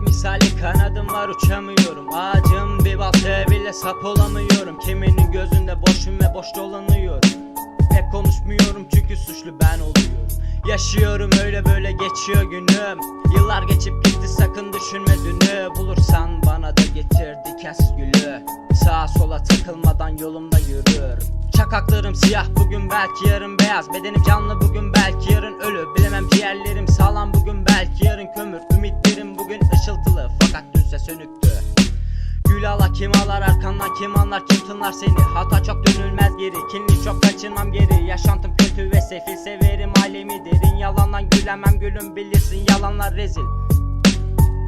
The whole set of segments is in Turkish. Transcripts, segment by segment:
misali kanadım var uçamıyorum. Ağacım bir baltaya bile sap olamıyorum. Kiminin gözünde boşum ve boş dolanıyorum. Pek konuşmuyorum çünkü suçlu ben oluyorum. Yaşıyorum öyle böyle geçiyor günüm. Yıllar geçip düşünme dünü Bulursan bana da getirdi kes gülü. Sağa sola takılmadan yolumda yürüyorum Çakaklarım siyah bugün belki yarın beyaz. Bedenim canlı bugün belki yarın ölü. Bilemem ciğerlerim sağlam bugün belki yarın kömür. Ümitlerim bugün ışıltılı fakat dünse sönüktü. Gül ala kim alar arkandan kim anlar kim tınlar seni? Hata çok dönülmez geri kinli çok kaçırmam geri. Yaşantım kötü ve sefil severim alemi. Derin Yalandan gülemem gülüm bilirsin yalanlar rezil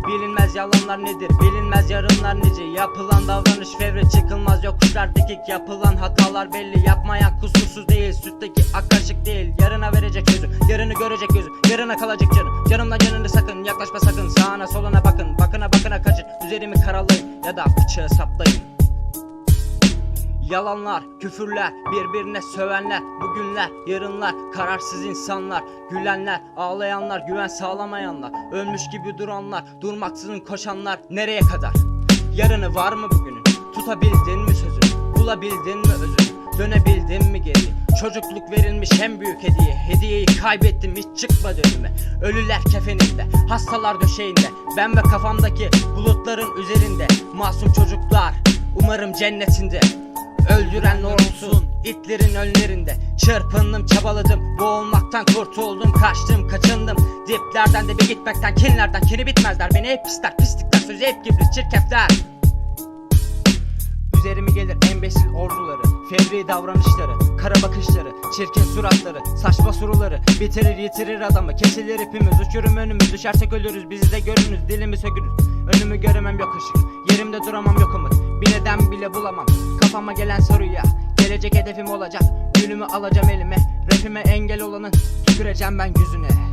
Bilinmez yalanlar nedir? Bilinmez yarınlar nice Yapılan davranış fevre çıkılmaz. Yokuşlar dikik. Yapılan hatalar belli. Yapmayan kusursuz değil. Sütteki ak değil. Yarına verecek sözü Yarını görecek gözü yarına kalacak canım Canımdan canını sakın yaklaşma sakın. Sağına soluna bakın. Bakına bakına kaçın. Üzerimi karalayın ya da bıçağı saplayın Yalanlar, küfürler, birbirine sövenler, bugünler, yarınlar, kararsız insanlar, gülenler, ağlayanlar, güven sağlamayanlar, ölmüş gibi duranlar, durmaksızın koşanlar, nereye kadar? Yarını var mı bugünün? Tutabildin mi sözünü? Bulabildin mi özünü? Dönebildin mi geri? Çocukluk verilmiş en büyük hediye Hediyeyi kaybettim hiç çıkmadı önüme Ölüler kefeninde, hastalar döşeğinde Ben ve kafamdaki bulutların üzerinde Masum çocuklar, umarım cennetinde Öldüren olsun itlerin önlerinde. Çırpındım çabaladım boğulmaktan kurtuldum Kaçtım kaçındım. Diplerden de bir gitmekten Kinlerden kini bitmezler. Beni hep pisler Pislikler sözü hep kibrit çirkefler. Üzerime gelir embesil orduları Fevri davranışları, kara bakışları Çirkin suratları, saçma soruları Bitirir yitirir adamı, kesilir ipimiz. Uçurum önümüz, düşersek ölürüz. Bizi de görünüz, dilimi sökürüz Önümü göremem yok ışık Yerimde duramam yok umut Bir neden bile bulamam Kafama gelen soruya Gelecek hedefim olacak. Gülümü alacağım elime. Rapime engel olanın Tüküreceğim ben yüzüne